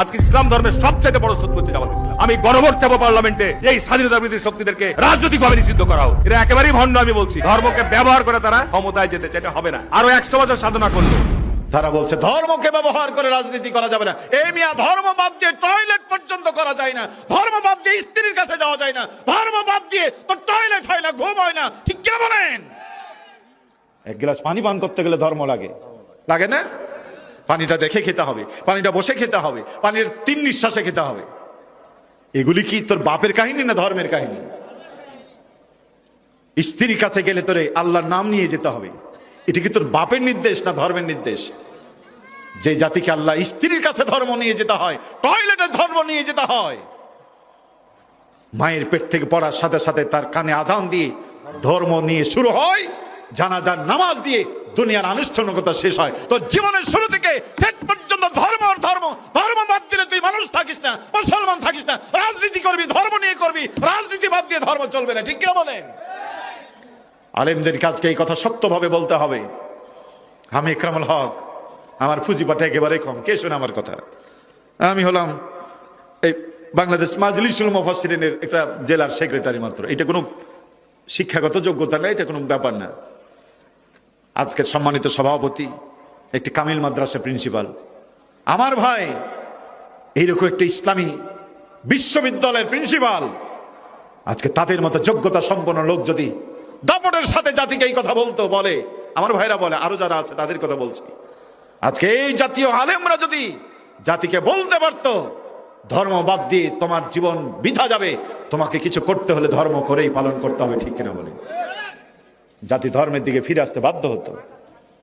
আজকে ইসলাম ধর্মের সবচেয়ে বড় শত্রু হচ্ছে জামাত ইসলাম। আমি গণভোট চাবো পার্লামেন্টে এই স্বাধীনতা বিরোধী শক্তিদেরকে রাজনৈতিক ভাবে নিষিদ্ধ করা হোক। এটা একেবারেই ভণ্ড আমি বলছি। ধর্মকে ব্যবহার করে তারা ক্ষমতায় যেতে চায় এটা হবে না। আরও একশো বছর সাধনা করল। তারা বলছে ধর্মকে ব্যবহার করে রাজনীতি করা যাবে না। এই মিয়া ধর্ম বাদ দিয়ে টয়লেট পর্যন্ত করা যায় না। ধর্ম বাদ দিয়ে স্ত্রীর কাছে যাওয়া যায় না। ধর্ম বাদ দিয়ে তো টয়লেট হয় না ঘুম হয় না। ঠিক কিনা বলেন? এক গ্লাস পানি পান করতে গেলে ধর্ম লাগে। লাগে না? পানিটা দেখে খেতে হবে, পানিটা বসে খেতে হবে, পানির তিন নিঃশ্বাসে খেতে হবে। এগুলি কি তোর বাপের কাহিনী না ধর্মের কাহিনী? স্ত্রীর কাছে গেলে তোরে আল্লাহর নাম নিয়ে যেতে হবে। এটা কি তোর বাপের নির্দেশ না ধর্মের নির্দেশ? যে জাতিকে আল্লাহ স্ত্রীর কাছে ধর্ম নিয়ে যেতে হয়, টয়লেটের ধর্ম নিয়ে যেতে হয়। মায়ের পেট থেকে পড়ার সাথে সাথে তার কানে আজান দিয়ে ধর্ম নিয়ে শুরু হয়, জানাজার নামাজ দিয়ে দুনিয়ার আনুষ্ঠানিকতা শেষ হয়। তো জীবনের শুরু থেকে শেষ পর্যন্ত ধর্ম ধর্ম ধর্ম বাদ দিলে তুই মানুষ থাকিস না, মুসলমান থাকিস না, রাজনীতি করবি, ধর্ম নিয়ে করবি, রাজনীতি বাদ দিয়ে ধর্ম চলবে না, ঠিক কিনা বলেন? আলেমদের কাজকে এই কথা সত্যভাবে বলতে হবে। আমি ইকরামুল হক, আমার পুঁজিপাটা একেবারে কম, কে শোনে আমার কথা? আমি হলাম এই বাংলাদেশ মাজলিসুল মুফাসসিরিনের একটা জেলার সেক্রেটারি মাত্র। এটা কোনো শিক্ষাগত যোগ্যতা না, এটা কোনো ব্যাপার না। আজকের সম্মানিত সভাপতি, একটি কামিল মাদ্রাসা প্রিন্সিপাল। আমার ভাই, এইরকম একটি ইসলামী বিশ্ববিদ্যালয়ের প্রিন্সিপাল। আজকে তাদের মতো যোগ্যতা সম্পন্ন লোক যদি দাপটের সাথে জাতিকে এই কথা বলতো, বলে, আমার ভাইরা বলে, আরও যারা আছে তাদের কথা বলছি। আজকে এই জাতীয় আলেমরা যদি জাতিকে বলতে পারতো, ধর্ম বাদ দিয়ে তোমার জীবন বিধা যাবে, তোমাকে কিছু করতে হলে ধর্ম করেই পালন করতে হবে, ঠিক কিনা বলে। জাতি ধর্মের দিকে ফিরে আসতে বাধ্য হতো।